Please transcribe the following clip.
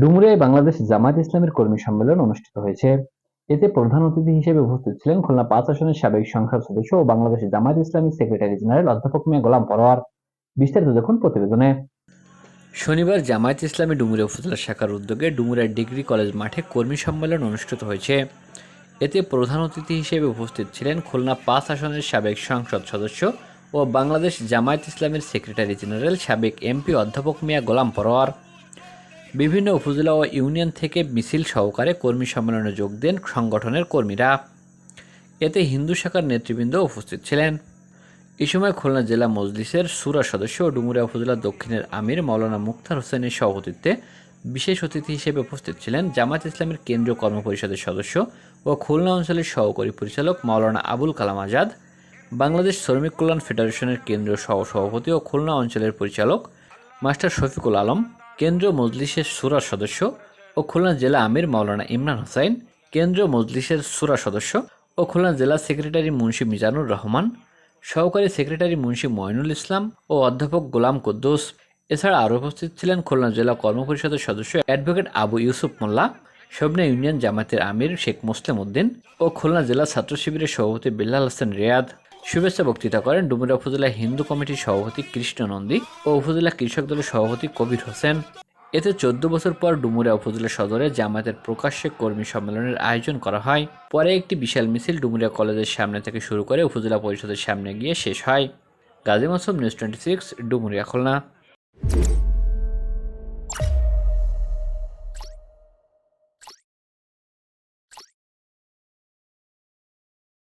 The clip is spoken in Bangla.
ডুমুরিয়ায় বাংলাদেশ জামায়াত ইসলামের কর্মী সম্মেলন অনুষ্ঠিত হয়েছে। এতে প্রধান অতিথি হিসেবে উপস্থিত ছিলেন খুলনা পাঁচ আসনের সাবেক সংসদ সদস্য ও বাংলাদেশ জামায়াত ইসলামীর সেক্রেটারি জেনারেল অধ্যাপক মিয়া গোলাম পরোয়ার। বিস্তারিত দেখুন প্রতিবেদনে। শনিবার জামায়াত ইসলামী ডুমুরিয়া উপজেলা শাখার উদ্যোগে ডুমুরিয়া ডিগ্রি কলেজ মাঠে কর্মী সম্মেলন অনুষ্ঠিত হয়েছে। এতে প্রধান অতিথি হিসেবে উপস্থিত ছিলেন খুলনা পাঁচ আসনের সাবেক সংসদ সদস্য ও বাংলাদেশ জামায়াত ইসলামের সেক্রেটারি জেনারেল সাবেক এমপি অধ্যাপক মিয়া গোলাম পরোয়ার। বিভিন্ন উপজেলা ও ইউনিয়ন থেকে মিছিল সহকারে কর্মী সম্মেলনে যোগ দেন সংগঠনের কর্মীরা। এতে হিন্দু শাখার নেতৃবৃন্দ উপস্থিত ছিলেন। এ সময় খুলনা জেলা মজলিসের সুরা সদস্য ও ডুমুরিয়া উপজেলা দক্ষিণের আমির মাওলানা মুক্তার হোসেনের সভাপতিত্বে বিশেষ অতিথি হিসেবে উপস্থিত ছিলেন জামাত ইসলামের কেন্দ্রীয় কর্মপরিষদের সদস্য ও খুলনা অঞ্চলের সহকারী পরিচালক মাওলানা আবুল কালাম আজাদ, বাংলাদেশ শ্রমিক কল্যাণ ফেডারেশনের কেন্দ্রীয় সহ সভাপতি ও খুলনা অঞ্চলের পরিচালক মাস্টার শফিকুল আলম কেন্দ্রীয় মজলিসের সুরা সদস্য ও খুলনা জেলা আমির মাওলানা ইমরান হোসাইন কেন্দ্রীয় মজলিসের সুরা সদস্য ও খুলনা জেলা সেক্রেটারি মুন্সি মিজানুর রহমান, সহকারী সেক্রেটারি মুন্সি ময়নুল ইসলাম ও অধ্যাপক গোলাম কুদ্দুস। এছাড়া আরও উপস্থিত ছিলেন খুলনা জেলা কর্মপরিষদের সদস্য অ্যাডভোকেট আবু ইউসুফ মোল্লা সবনা ইউনিয়ন জামাতের আমির শেখ মুসলিম উদ্দিন ও খুলনা জেলা ছাত্র শিবিরের সভাপতি বিল্লাল হাসান রিয়াদ। শুভেচ্ছা বক্তৃতা করেন ডুমুরা উপজেলা হিন্দু কমিটির সভাপতি কৃষ্ণ নন্দী ও উপজেলা কৃষক দলের সভাপতি কবির হোসেন। এতে চোদ্দ বছর পর ডুমুরা উপজেলা সদরে জামায়াতের প্রকাশ্যে কর্মী সম্মেলনের আয়োজন করা হয়। পরে একটি বিশাল মিছিল ডুমুরিয়া কলেজের সামনে থেকে শুরু করে উপজেলা পরিষদের সামনে গিয়ে শেষ হয়। Gazi Masum news twenty six, Dumuria, Khulna.